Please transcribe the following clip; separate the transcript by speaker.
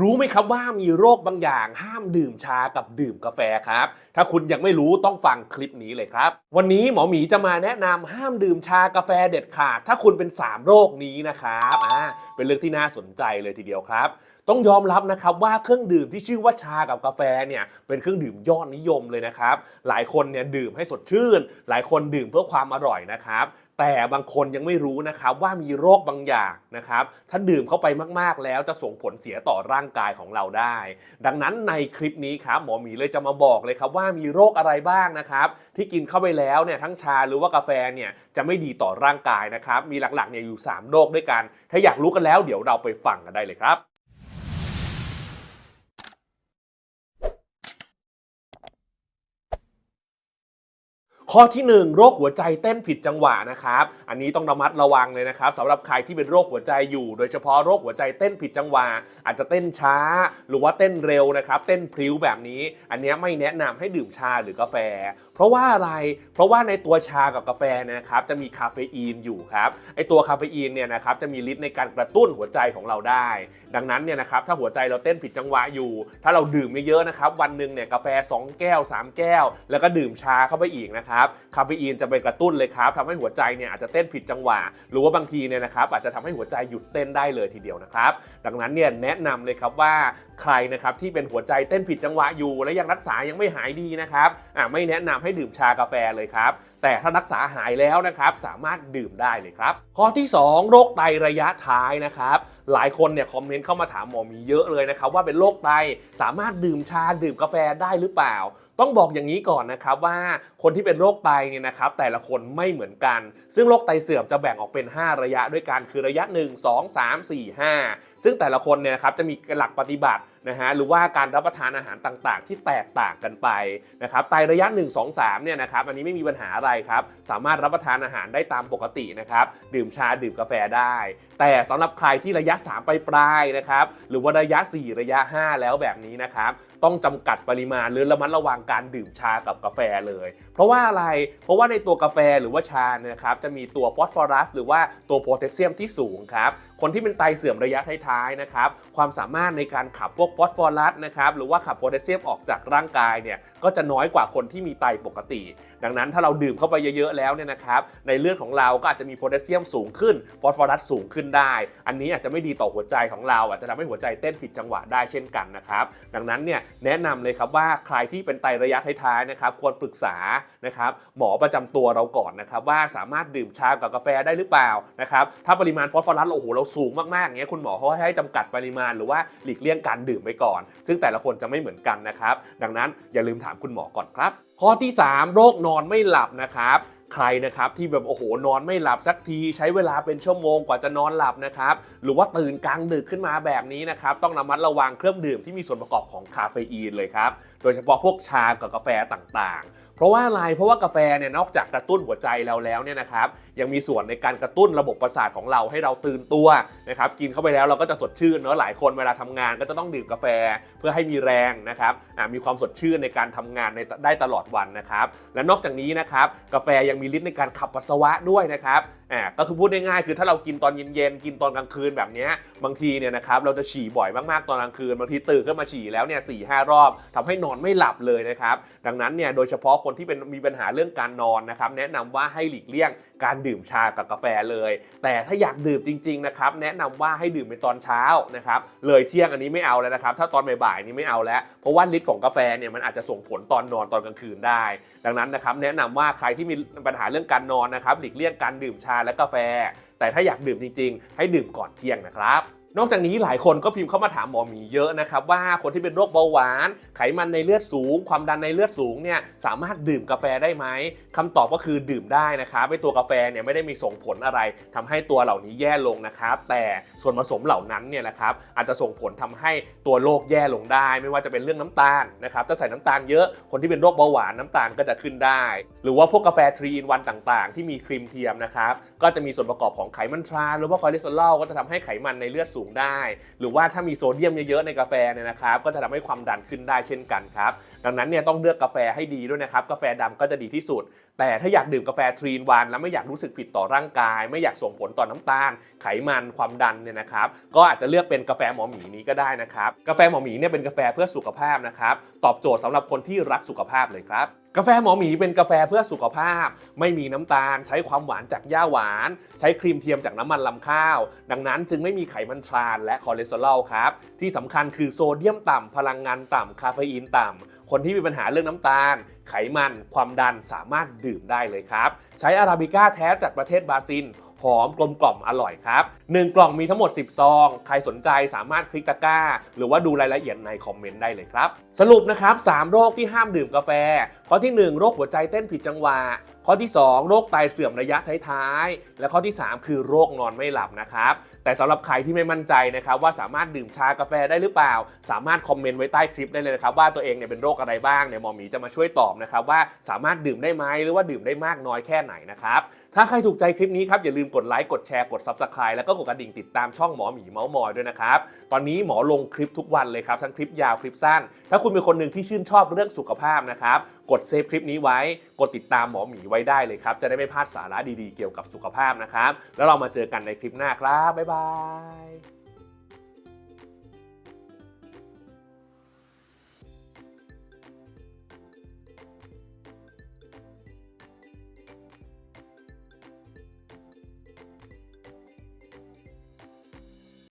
Speaker 1: รู้ไหมครับว่ามีโรคบางอย่างห้ามดื่มชากับดื่มกาแฟครับ ถ้าคุณยังไม่รู้ต้องฟังคลิปนี้เลยครับ วันนี้หมอหมีจะมาแนะนำห้ามดื่มชากาแฟเด็ดขาด ถ้าคุณเป็น 3 โรคนี้นะครับอ่าเป็นเรื่องที่น่าสนใจเลยทีเดียวครับ ต้องยอมรับนะครับว่าเครื่องดื่มที่ชื่อว่าชากับกาแฟเนี่ยเป็นเครื่องดื่มยอดนิยมเลยนะครับ หลายคนเนี่ยดื่มให้สดชื่น หลายคนดื่มเพื่อความอร่อยนะครับ แต่บางคนยังไม่รู้นะครับว่ามีโรคบางอย่างนะครับถ้าดื่มเข้าไปมากๆแล้วจะส่งผลเสียต่อร่างกายของเราได้ ดังนั้นในคลิปนี้ครับหมอหมีเลยจะมาบอกเลยครับว่ามีโรคอะไรบ้างนะครับที่กินเข้าไปแล้วเนี่ยทั้งชาหรือว่ากาแฟเนี่ยจะไม่ดีต่อร่างกายนะครับมีหลักๆเนี่ยอยู่ 3 โรคด้วยกัน ถ้าอยากรู้กันแล้วเดี๋ยวเราไปฟังกันได้เลยครับ ข้อที่ 1 โรคหัวใจเต้นผิดจังหวะนะครับ อันนี้ต้องระมัดระวังเลยนะครับสำหรับใครที่เป็นโรคหัวใจอยู่ โดยเฉพาะโรคหัวใจเต้นผิดจังหวะอาจจะเต้นช้า หรือว่าเต้นเร็วนะครับ เต้นพลิ้วแบบนี้ อันนี้ไม่แนะนำให้ดื่มชาหรือกาแฟ เพราะว่าอะไร เพราะว่าในตัวชากับกาแฟเนี่ยนะครับจะมีคาเฟอีนอยู่ครับไอตัวคาเฟอีนเนี่ยนะครับจะมีฤทธิ์ในการกระตุ้นหัวใจของเราได้ ดังนั้นเนี่ยนะครับถ้าหัวใจเราเต้นผิดจังหวะอยู่ ถ้าเราดื่มเยอะๆนะครับวันหนึ่งเนี่ยกาแฟ 2 แก้ว 3 แก้ว แล้วก็ดื่มชาเข้าไปอีกนะครับคาเฟอีนจะไปกระตุ้นเลยครับทำให้หัวใจเนี่ยอาจจะเต้นผิดจังหวะ หรือว่าบางทีเนี่ยนะครับอาจจะทำให้หัวใจหยุดเต้นได้เลยทีเดียวนะครับ ดังนั้นเนี่ยแนะนำเลยครับว่าใครนะครับที่เป็นหัวใจเต้นผิดจังหวะอยู่ และยังรักษายังไม่หายดีนะครับอ่าไม่แนะนำให้ดื่มชากาแฟเลยครับ แต่ถ้ารักษาหายแล้วนะครับสามารถดื่มได้เลยครับ ข้อที่ 2 โรคไตระยะท้ายนะครับหลายคนเนี่ยคอมเมนต์เข้ามาถามหมอมีเยอะเลยนะครับว่าเป็นโรคไตสามารถดื่มชาดื่มกาแฟได้หรือเปล่า ต้องบอกอย่างนี้ก่อนนะครับว่าคนที่เป็นโรคไตเนี่ยนะครับแต่ละคนไม่เหมือนกัน ซึ่งโรคไตเสื่อมจะแบ่งออกเป็น 5 ระยะด้วยกันคือระยะ 1 2 3 4 5 ซึ่งแต่ละคนเนี่ยนะครับจะมีหลักปฏิบัตินะฮะหรือว่าการรับประทานอาหารต่างๆ ที่แตกต่างกันไปนะครับไตระยะ 1 2 3เนี่ยนะครับอันนี้ไม่มีปัญหาอะไรครับ สามารถรับประทานอาหารได้ตามปกตินะครับดื่มชาดื่มกาแฟได้ แต่สำหรับใครที่ระยะ 3 ไปปลายนะครับหรือว่าระยะ 4 ระยะ 5 แล้วแบบนี้นะครับต้องจำกัดปริมาณหรือระมัดระวังการดื่มชากับกาแฟเลย เพราะว่าอะไรเพราะว่าในตัวกาแฟหรือว่าชาเนี่ยนะครับจะมีตัวฟอสฟอรัส หรือว่าตัวโพแทสเซียมที่สูงครับคนที่เป็นไตเสื่อมระยะท้ายๆนะครับ ความสามารถในการขับพวกฟอสฟอรัสนะครับ หรือว่าขับโพแทสเซียมออกจากร่างกายเนี่ย ก็จะน้อยกว่าคนที่มีไตปกติ ดังนั้นถ้าเราดื่มเข้าไปเยอะๆแล้วเนี่ยนะครับ ในเลือดของเราก็อาจจะมีโพแทสเซียมสูงขึ้น ฟอสฟอรัสสูงขึ้นได้ อันนี้อาจจะไม่ดีต่อหัวใจของเรา อาจจะทำให้หัวใจเต้นผิดจังหวะได้เช่นกันนะครับ ดังนั้นเนี่ยแนะนำเลยครับว่าใครที่เป็นไตระยะท้ายๆนะครับ ควรปรึกษานะครับหมอประจำตัวเราก่อนนะครับว่าสามารถดื่มชากับกาแฟได้หรือเปล่านะครับ ถ้าปริมาณฟอสฟอรัสโอ้โหเราสูงมากๆอย่างเงี้ยคุณหมอเขาให้จำกัดปริมาณหรือว่าหลีกเลี่ยงการดื่มไปก่อน ซึ่งแต่ละคนจะไม่เหมือนกันนะครับ ดังนั้นอย่าลืมถามคุณหมอก่อนครับ ข้อที่ 3 โรคนอนไม่หลับนะครับใครนะครับที่แบบโอ้โหนอนไม่หลับสักทีใช้เวลาเป็นชั่วโมงกว่าจะนอนหลับนะครับหรือว่าตื่นกลางดึกขึ้นมาแบบนี้นะครับต้องระมัดระวังเครื่องดื่มที่มีส่วนประกอบของคาเฟอีนเลยครับโดยเฉพาะพวกชากับกาแฟต่างๆ เพราะว่าอะไรเพราะว่ากาแฟเนี่ยนอกจากกระตุ้นหัวใจเราแล้วเนี่ยนะครับ ยังมีส่วนในการกระตุ้นระบบประสาทของเราให้เราตื่นตัวนะครับกินเข้าไปแล้วเราก็จะสดชื่นเนอะหลายคนเวลาทำงานก็จะต้องดื่มกาแฟเพื่อให้มีแรงนะครับมีความสดชื่นในการทำงานในได้ตลอดวันนะครับและนอกจากนี้นะครับกาแฟยังมีฤทธิ์ในการขับปัสสาวะด้วยนะครับอ่าก็คือพูดง่ายๆคือถ้าเรากินตอนเย็นๆกินตอนกลางคืนแบบนี้บางทีเนี่ยนะครับเราจะฉี่บ่อยมากๆตอนกลางคืนบางทีตื่นขึ้นมาฉี่แล้วเนี่ยสี่ห้ารอบทำให้นอนไม่หลับเลยนะครับดังนั้นเนี่ยโดยเฉพาะคนที่เป็นมีปัญหาเรื่องการนอนนะครับแนะนำว่าให้หลีกเลี่ยงการดื่มชากับกาแฟเลย แต่ถ้าอยากดื่มจริงๆนะครับแนะนำว่าให้ดื่มเป็นตอนเช้านะครับเลยเที่ยงอันนี้ไม่เอาแล้วนะครับ ถ้าตอนบ่ายๆนี้ไม่เอาแล้ว เพราะว่าฤทธิ์ของกาแฟเนี่ยมันอาจจะส่งผลตอนนอนตอนกลางคืนได้ ดังนั้นนะครับแนะนำว่าใครที่มีปัญหาเรื่องการนอนนะครับหลีกเลี่ยงการดื่มชาและกาแฟ แต่ถ้าอยากดื่มจริง ๆ ให้ดื่มก่อนเที่ยงนะครับ นอกจากนี้หลายคนก็พิมพ์เข้ามาถามหมอหมีเยอะนะครับว่าคนที่เป็นโรคเบาหวาน ไขมันในเลือดสูง ความดันในเลือดสูงเนี่ยสามารถดื่มกาแฟได้ไหมคำตอบก็คือดื่มได้นะครับไอตัวกาแฟเนี่ยไม่ได้มีส่งผลอะไรทำให้ตัวเหล่านี้แย่ลงนะครับแต่ส่วนผสมเหล่านั้นเนี่ยนะครับอาจจะส่งผลทำให้ตัวโรคแย่ลงได้ ไม่ว่าจะเป็นเรื่องน้ำตาลนะครับถ้าใส่น้ำตาลเยอะคนที่เป็นโรคเบาหวานน้ำตาลก็จะขึ้นได้ หรือว่าพวกกาแฟทรีอินวันต่างๆ ที่มีครีมเทียมนะครับก็จะมีส่วนประกอบของไขมันทรานหรือว่าคอเลสเตอรอลก็จะทำให้ไขมันในเลือดสูงได้ หรือว่าถ้ามีโซเดียมเยอะๆในกาแฟเนี่ยนะครับก็จะทำให้ความดันขึ้นได้เช่นกันครับ ดังนั้นเนี่ยต้องเลือกกาแฟให้ดีด้วยนะครับ กาแฟดำก็จะดีที่สุด แต่ถ้าอยากดื่มกาแฟทรีนวันแล้วไม่อยากรู้สึกผิดต่อร่างกาย ไม่อยากส่งผลต่อน้ำตาล ไขมันความดันเนี่ยนะครับ ก็อาจจะเลือกเป็นกาแฟหมอหมีนี้ก็ได้นะครับ กาแฟหมอหมีเนี่ยเป็นกาแฟเพื่อสุขภาพนะครับ ตอบโจทย์สำหรับคนที่รักสุขภาพเลยครับกาแฟหมอหมีเป็นกาแฟเพื่อสุขภาพ ไม่มีน้ำตาล ใช้ความหวานจากหญ้าหวาน ใช้ครีมเทียมจากน้ำมันลำข้าว ดังนั้นจึงไม่มีไขมันทรานและคอเลสเตอรอลครับ ที่สำคัญคือโซเดียมต่ำพลังงานต่ำคาเฟอีนต่ำคนที่มีปัญหาเรื่องน้ำตาล ไขมัน ความดันสามารถดื่มได้เลยครับ ใช้อาราบิก้าแท้จากประเทศบราซิลหอมกลมกล่อมอร่อยครับ 1 กล่องมีทั้งหมด 10 ซอง ใครสนใจสามารถคลิกตะกร้า หรือว่าดูรายละเอียดในคอมเมนต์ได้เลยครับ สรุปนะครับ 3 โรคที่ห้ามดื่มกาแฟ ข้อที่ 1 โรคหัวใจเต้นผิดจังหวะ ข้อที่ 2 โรคไตเสื่อมระยะท้ายๆ และข้อที่ 3 คือโรคนอนไม่หลับนะครับ แต่สำหรับใครที่ไม่มั่นใจนะครับว่าสามารถดื่มชากาแฟได้หรือเปล่า สามารถคอมเมนต์ไว้ใต้คลิปได้เลยนะครับว่าตัวเองเนี่ยเป็นโรคอะไรบ้างเนี่ยหมอหมีจะมาช่วยตอบนะครับว่าสามารถดื่มได้ไหมหรือว่าดื่มได้มากน้อยแค่ไหนนะครับถ้าใครถูกใจคลิปนี้ครับอย่าลืมกดไลค์กดแชร์กด Subscribe แล้วก็กดกระดิ่งติดตามช่องหมอหมีเมาส์มอยด้วยนะครับตอนนี้หมอลงคลิปทุกวันเลยครับทั้งคลิปยาวคลิปสั้น ถ้าคุณเป็นคนหนึ่งที่ชื่นชอบเรื่องสุขภาพนะครับกดเซฟคลิปนี้ไว้กดติดตามหมอหมีไว้ได้เลยครับ จะได้ไม่พลาดสาระดีๆเกี่ยวกับสุขภาพนะครับ แล้วเรามาเจอกันในคลิปหน้าครับ บ๊ายบาย